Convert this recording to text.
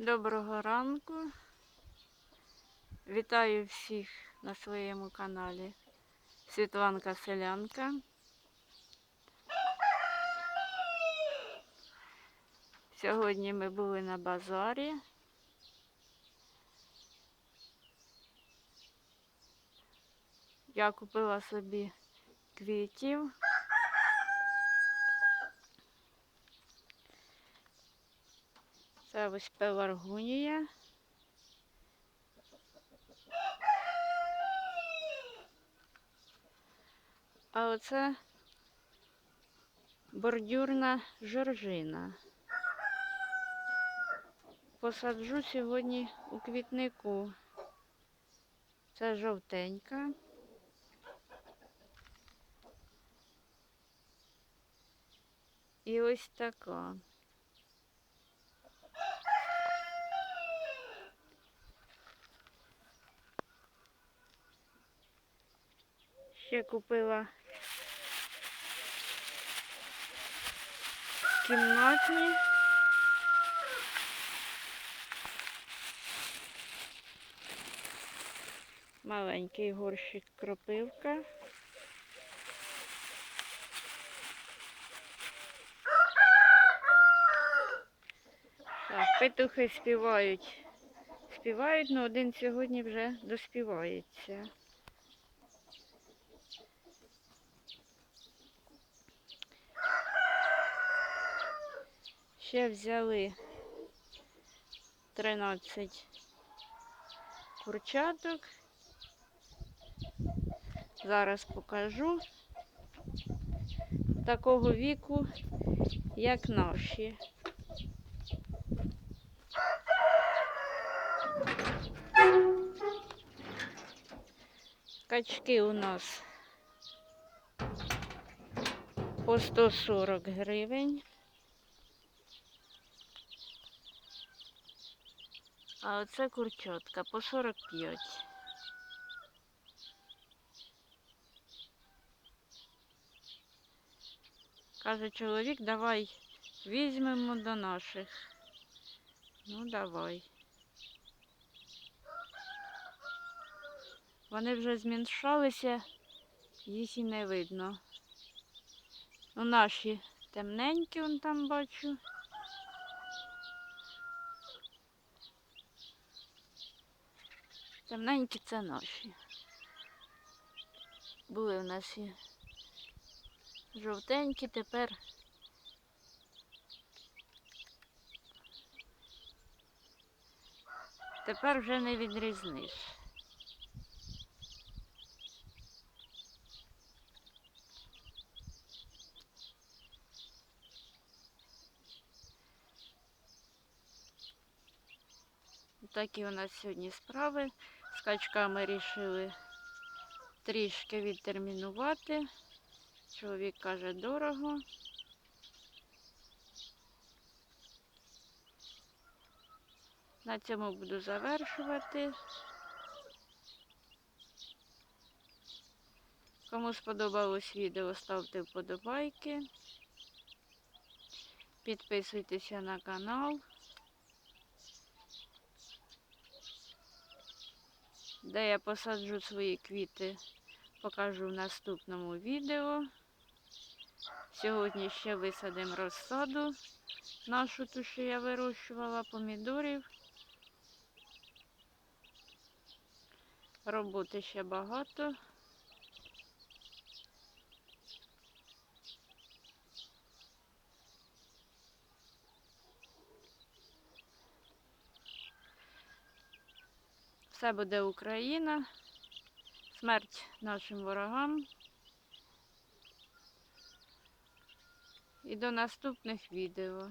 Доброго ранку. Вітаю всіх на своєму каналі Світланка Селянка. Сьогодні ми були на базарі. Я купила собі квітів. Це ось пеларгунія. А оце бордюрна жоржина. Посаджу сьогодні у квітнику. Це жовтенька. І ось така. Ще купила кімнатні. Маленький горщик кропивка. Так, петухи співають. Співають, але один сьогодні вже доспівається. Ще взяли 13 курчаток. Зараз покажу такого віку, як наші. Качки у нас по 140 гривень. А оце курчатка по 45. Каже чоловік, давай візьмемо до наших. Ну, давай. Вони вже зміншалися, їх і не видно. Ну, наші темненькі, вон там бачу. Темненькі це наші. Були в нас і жовтенькі, тепер тепер вже не відрізниш. Такі у нас сьогодні справи. З качками рішили трішки відтермінувати. Чоловік каже дорого. На цьому буду завершувати. Кому сподобалось відео, ставте вподобайки. Підписуйтеся на канал. Де я посаджу свої квіти, покажу в наступному відео. Сьогодні ще висадимо розсаду нашу ту, що я вирощувала помідорів. Роботи ще багато. Все буде Україна. Смерть нашим ворогам. І до наступних відео.